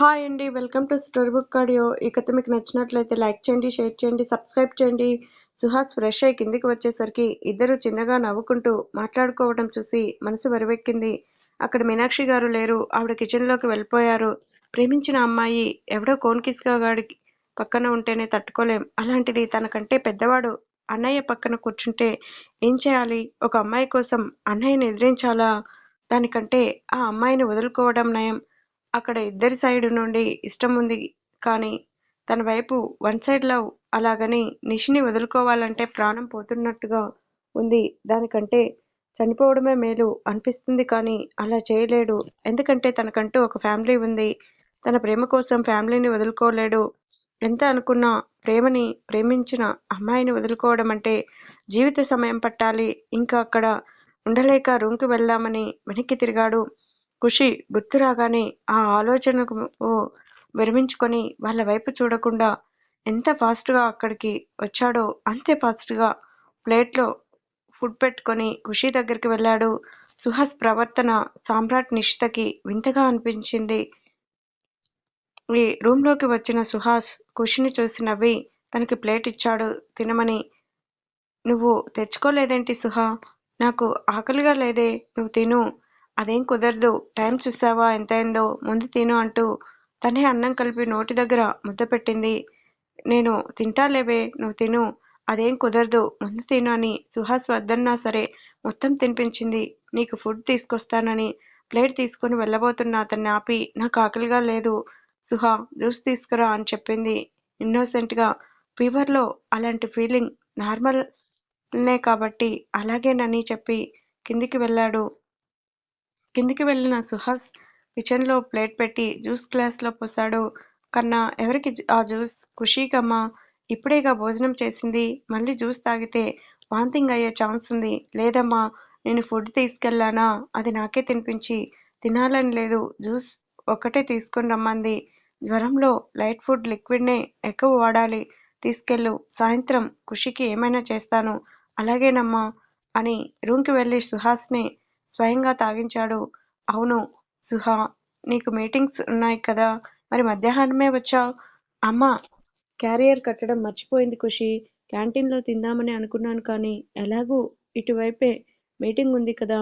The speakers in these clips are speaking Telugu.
హాయ్ అండి welcome to story book audio. ఈ కథ మీకు నచ్చినట్లయితే లైక్ చేయండి షేర్ చేయండి సబ్స్క్రైబ్ చేయండి. సుహాస్ ఫ్రెష్ అయి కిందికి వచ్చేసరికి ఇద్దరు చిన్నగా నవ్వుకుంటూ మాట్లాడుకోవడం చూసి మనసు బరువెక్కింది. అక్కడ మీనాక్షి గారు లేరు ఆవిడ కిచెన్లోకి వెళ్ళిపోయారు. ప్రేమించిన అమ్మాయి ఎవడో కోన్కిస్గా గాడికి పక్కన ఉంటేనే తట్టుకోలేం. అలాంటిది తనకంటే పెద్దవాడు అన్నయ్య పక్కన కూర్చుంటే ఏం చేయాలి? ఒక అమ్మాయి కోసం అన్నయ్యని ఎదిరించాలా? దానికంటే ఆ అమ్మాయిని వదులుకోవడం నయం. అక్కడ ఇద్దరి సైడు నుండి ఇష్టం ఉంది కానీ తన వైపు వన్ సైడ్ లవ్ అలాగని నిషిని వదులుకోవాలంటే ప్రాణం పోతున్నట్టుగా ఉంది. దానికంటే చనిపోవడమే మేలు అనిపిస్తుంది కానీ అలా చేయలేడు. ఎందుకంటే తనకంటూ ఒక ఫ్యామిలీ ఉంది. తన ప్రేమ కోసం ఫ్యామిలీని వదులుకోలేడు. ఎంత అనుకున్నా ప్రేమని ప్రేమించిన అమ్మాయిని వదులుకోవడం అంటే జీవిత సమయం పట్టాలి. ఇంకా అక్కడ ఉండలేక రూమ్కి వెళ్దామని వెనక్కి తిరిగాడు. ఖుషి గుర్తు రాగానే ఆ ఆలోచనకు విరమించుకొని వాళ్ళ వైపు చూడకుండా ఎంత ఫాస్ట్గా అక్కడికి వచ్చాడో అంతే ఫాస్ట్గా ప్లేట్లో ఫుడ్ పెట్టుకొని ఖుషి దగ్గరికి వెళ్ళాడు. సుహాస్ ప్రవర్తన సామ్రాట్ నిష్ఠకి వింతగా అనిపించింది. ఈ రూమ్లోకి వచ్చిన సుహాస్ ఖుషిని చూసి నవ్వి తనకి ప్లేట్ ఇచ్చాడు. తినమని నువ్వు తెచ్చుకోలేదేంటి సుహా? నాకు ఆకలిగా లేదే. నువ్వు తిను. అదేం కుదరదు. టైం చూసావా? ఎంతైందో? ముందు తిను అంటూ తనే అన్నం కలిపి నోటి దగ్గర ముద్ద పెట్టింది. నేను తింటాలేవే నువ్వు తిను. అదేం కుదరదు. ముందు తిను అని సుహాస్ వద్దన్నా సరే మొత్తం తినిపించింది. నీకు ఫుడ్ తీసుకొస్తానని ప్లేట్ తీసుకొని వెళ్ళబోతున్న అతన్ని ఆపి నాకు ఆకలిగా లేదు. సుహా జ్యూస్ తీసుకురా అని చెప్పింది. ఇన్నోసెంట్గా ఫీవర్లో అలాంటి ఫీలింగ్ నార్మల్నే కాబట్టి అలాగేనని చెప్పి కిందికి వెళ్ళాడు. కిందికి వెళ్ళిన సుహాస్ కిచెన్లో ప్లేట్ పెట్టి జ్యూస్ గ్లాస్లో పోసాడు కన్నా ఎవరికి ఆ జ్యూస్ ఖుషీకమ్మా? ఇప్పుడేగా భోజనం చేసింది. మళ్ళీ జ్యూస్ తాగితే వాంతింగ్ అయ్యే ఛాన్స్ ఉంది. లేదమ్మా నేను ఫుడ్ తీసుకెళ్ళానా? అది నాకే తినిపించి. తినాలని లేదు. జ్యూస్ ఒక్కటే తీసుకొని రమ్మంది. జ్వరంలో లైట్ ఫుడ్ లిక్విడ్నే ఎక్కువ వాడాలి. తీసుకెళ్ళు. సాయంత్రం ఖుషికి ఏమైనా చేస్తాను. అలాగేనమ్మా అని రూమ్కి వెళ్ళి సుహాస్ని స్వయంగా తాగించాడు. అవును సుహా నీకు మీటింగ్స్ ఉన్నాయి కదా మరి మధ్యాహ్నమే వచ్చావు. అమ్మ క్యారియర్ కట్టడం మర్చిపోయింది ఖుషి. క్యాంటీన్లో తిందామని అనుకున్నాను కానీ ఎలాగూ ఇటువైపే మీటింగ్ ఉంది కదా.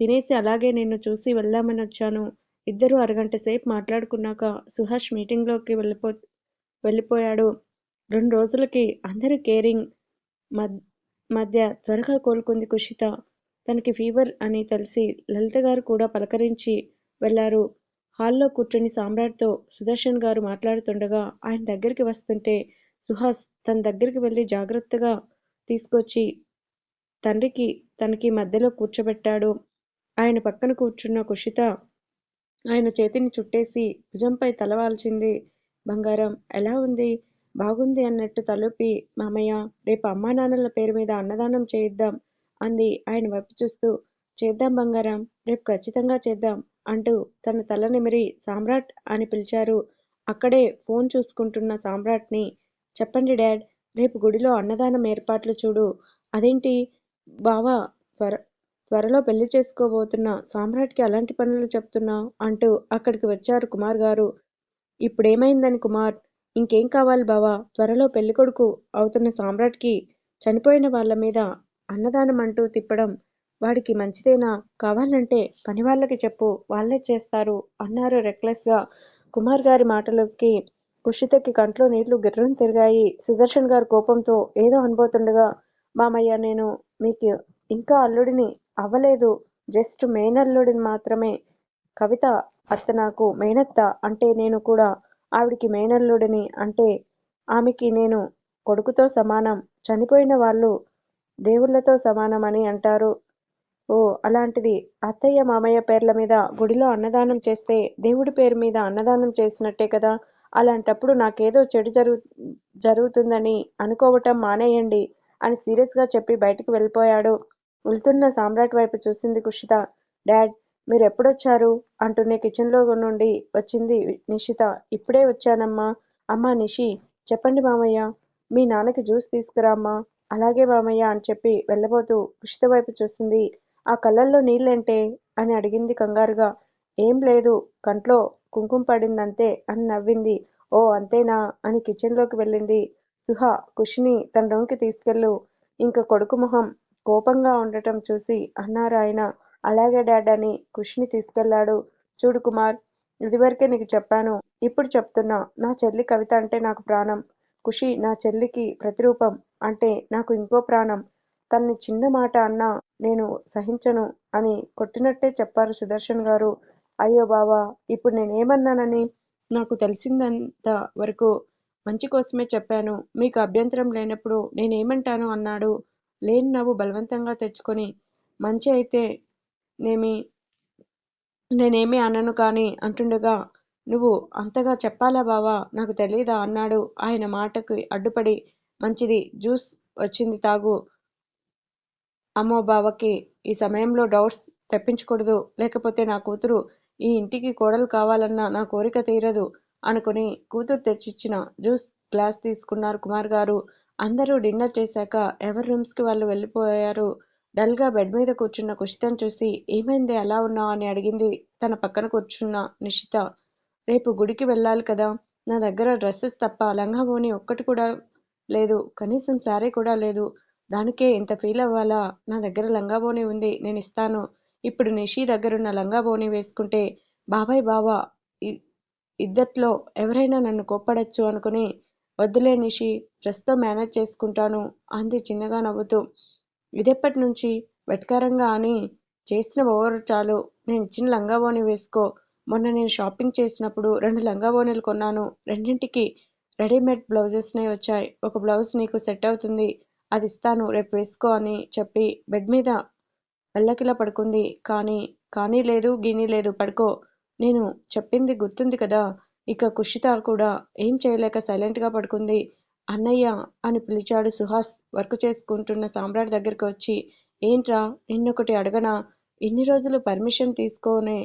తినేసి అలాగే నిన్ను చూసి వెళ్దామని వచ్చాను. ఇద్దరు అరగంట సేపు మాట్లాడుకున్నాక సుహాష్ మీటింగ్లోకి వెళ్ళిపో వెళ్ళిపోయాడు. రెండు రోజులకి అందరి కేరింగ్ మధ్య త్వరగా కోలుకుంది కుషిత తనకి ఫీవర్ అని తెలిసి లలిత గారు కూడా పలకరించి వెళ్ళారు. హాల్లో కూర్చొని సామ్రాట్తో సుదర్శన్ గారు మాట్లాడుతుండగా ఆయన దగ్గరికి వస్తుంటే సుహాస్ తన దగ్గరికి వెళ్ళి జాగ్రత్తగా తీసుకొచ్చి తండ్రికి తనకి మధ్యలో కూర్చోబెట్టాడు. ఆయన పక్కన కూర్చున్న కుషిత ఆయన చేతిని చుట్టేసి భుజంపై తలవాల్చింది బంగారం ఎలా ఉంది? బాగుంది అన్నట్టు తలుపి మామయ్య రేపు అమ్మా నాన్నల పేరు మీద అన్నదానం చేయిద్దాం. అంది. ఆయన వైపు చూస్తూ చేద్దాం బంగారం రేపు ఖచ్చితంగా చేద్దాం అంటూ తన తల నిమిరి సామ్రాట్ అని పిలిచారు. అక్కడే ఫోన్ చూసుకుంటున్న సామ్రాట్ని చెప్పండి డాడ్ రేపు గుడిలో అన్నదానం ఏర్పాట్లు చూడు. అదేంటి? బావా త్వర త్వరలో పెళ్ళి చేసుకోబోతున్న సామ్రాట్కి అలాంటి పనులు చెప్తున్నావు అంటూ అక్కడికి వచ్చారు కుమార్ గారు. ఇప్పుడేమైందని కుమార్? ఇంకేం కావాలి బావా? త్వరలో పెళ్ళికొడుకు అవుతున్న సామ్రాట్కి చనిపోయిన వాళ్ళ మీద అన్నదానం అంటూ తిప్పడం వాడికి మంచిదేనా? కావాలంటే పనివాళ్ళకి చెప్పు వాళ్ళే చేస్తారు అన్నారు రెక్లెస్గా. కుమార్ గారి మాటలకి కుషితకి కంట్లో నీళ్ళు గిర్రం తిరిగాయి. సుదర్శన్ గారు కోపంతో ఏదో అనుబోతుండగా మామయ్య నేను మీకు ఇంకా అల్లుడిని అవ్వలేదు. జస్ట్ మేనల్లుడిని మాత్రమే. కవిత అత్త నాకు మేనత్త అంటే నేను కూడా ఆవిడికి మేనల్లుడిని అంటే ఆమెకి నేను కొడుకుతో సమానం. చనిపోయిన వాళ్ళు దేవుళ్ళతో సమానమని అంటారు. ఓ అలాంటిది అత్తయ్య మామయ్య పేర్ల మీద గుడిలో అన్నదానం చేస్తే దేవుడి పేరు మీద అన్నదానం చేసినట్టే కదా? అలాంటప్పుడు నాకేదో చెడు జరుగు జరుగుతుందని అనుకోవటం మానేయండి అని సీరియస్గా చెప్పి బయటికి వెళ్ళిపోయాడు. వెళ్తున్న సామ్రాట్ వైపు చూసింది కుషిత. డాడ్ మీరు ఎప్పుడొచ్చారు అంటూనే కిచెన్లో నుండి వచ్చింది నిషిత. ఇప్పుడే వచ్చానమ్మా. అమ్మా నిషి చెప్పండి మామయ్య మీ నాన్నకి జ్యూస్ తీసుకురామ్మా. అలాగే మామయ్య అని చెప్పి వెళ్ళబోతూ కుషిత వైపు చూసింది. ఆ కళ్ళల్లో నీళ్ళేంటే? అని అడిగింది కంగారుగా. ఏం లేదు కంట్లో కుంకుమ పడిందంతే అని నవ్వింది. ఓ అంతేనా? అని కిచెన్లోకి వెళ్ళింది. సుహ కుషిని తన రూమ్కి తీసుకెళ్ళు. ఇంక కొడుకు మొహం కోపంగా ఉండటం చూసి అన్నారాయన అలాగే డాడ్ అని కుషిని తీసుకెళ్ళాడు. చూడు కుమార్ ఇదివరకే నీకు చెప్పాను. ఇప్పుడు చెప్తున్నా. నా చెల్లి కవిత అంటే నాకు ప్రాణం. ఖుషి నా చెల్లికి ప్రతిరూపం అంటే నాకు ఇంకో ప్రాణం. తన్ని చిన్న మాట అన్నా నేను సహించను అని కొట్టినట్టే చెప్పారు సుదర్శన్ గారు. అయ్యో బావా ఇప్పుడు నేనేమన్నానని? నాకు తెలిసిందంత వరకు మంచి కోసమే చెప్పాను. మీకు అభ్యంతరం లేనప్పుడు నేనేమంటాను అన్నాడు. లేని నవ్వు బలవంతంగా తెచ్చుకొని మంచి అయితే నేమి నేనేమీ అనను కానీ అంటుండగా నువ్వు అంతగా చెప్పాలా బావా? నాకు తెలీదా అన్నాడు. ఆయన మాటకి అడ్డుపడి మంచిది జ్యూస్ వచ్చింది తాగు. అమ్మో బావకి ఈ సమయంలో డౌట్స్ తెప్పించకూడదు. లేకపోతే నా కూతురు ఈ ఇంటికి కోడలు కావాలన్న నా కోరిక తీరదు అనుకుని కూతురు తెచ్చిచ్చిన జ్యూస్ గ్లాస్ తీసుకున్నారు కుమార్ గారు. అందరూ డిన్నర్ చేశాక ఎవరి రూమ్స్కి వాళ్ళు వెళ్ళిపోయారు? డల్గా బెడ్ మీద కూర్చున్న కుషితను చూసి ఏమైంది? ఎలా ఉన్నావు? అని అడిగింది తన పక్కన కూర్చున్న నిషిత. రేపు గుడికి వెళ్ళాలి కదా. నా దగ్గర డ్రెస్సెస్ తప్ప లంగా ఓని ఒక్కటి కూడా లేదు. కనీసం శారీ కూడా లేదు. దానికే ఇంత ఫీల్ అవ్వాలా? నా దగ్గర లంగా బోని ఉంది. నేను ఇస్తాను. ఇప్పుడు నిషి దగ్గరున్న లంగా బోని వేసుకుంటే బాబాయ్ బావా ఇద్దట్లో ఎవరైనా నన్ను కోప్పడచ్చు అనుకుని వద్దులే నిషి డ్రెస్తో మేనేజ్ చేసుకుంటాను అంది చిన్నగా నవ్వుతూ. ఇదెప్పటి నుంచి వెటకారంగా అని చేసిన ఓవర్ చాలు. నేను ఇచ్చిన లంగాబోని వేసుకో. మొన్న నేను షాపింగ్ చేసినప్పుడు రెండు లంగా ఓణీలు కొన్నాను. రెండింటికి రెడీమేడ్ బ్లౌజెస్నే వచ్చాయి. ఒక బ్లౌజ్ నీకు సెట్ అవుతుంది. అది ఇస్తాను. రేపు వేసుకో అని చెప్పి బెడ్ మీద వెళ్ళకిలా పడుకుంది. కానీ కానీ లేదు గిని లేదు పడుకో. నేను చెప్పింది గుర్తుంది కదా? ఇక కుషిత కూడా ఏం చేయలేక సైలెంట్గా పడుకుంది. అన్నయ్య అని పిలిచాడు సుహాస్. వర్క్ చేసుకుంటున్న సామ్రాట్ దగ్గరికి వచ్చి ఏంట్రా? నిన్నొకటి అడగనా? ఇన్ని రోజులు పర్మిషన్ తీసుకోనే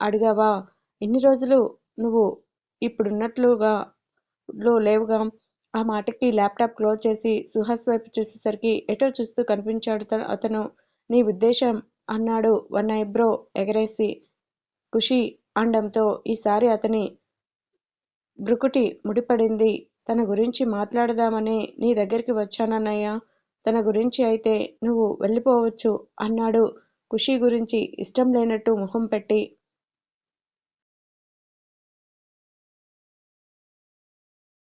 అడిగావా? ఇన్ని రోజులు నువ్వు ఇప్పుడున్నట్లుగా లో లేవుగా? ఆ మాటకి ల్యాప్టాప్ క్లోజ్ చేసి సుహాస్ వైపు చూసేసరికి ఎటో చూస్తూ కనిపించాడు అతను. నీ ఉద్దేశం అన్నాడు వన్ ఐబ్రో ఎగరేసి ఖుషి అండంతో ఈసారి అతని బ్రుకుటి ముడిపడింది. తన గురించి మాట్లాడదామని నీ దగ్గరికి వచ్చానన్నయ్య. తన గురించి అయితే నువ్వు వెళ్ళిపోవచ్చు అన్నాడు. ఖుషి గురించి ఇష్టం లేనట్టు ముఖం పెట్టి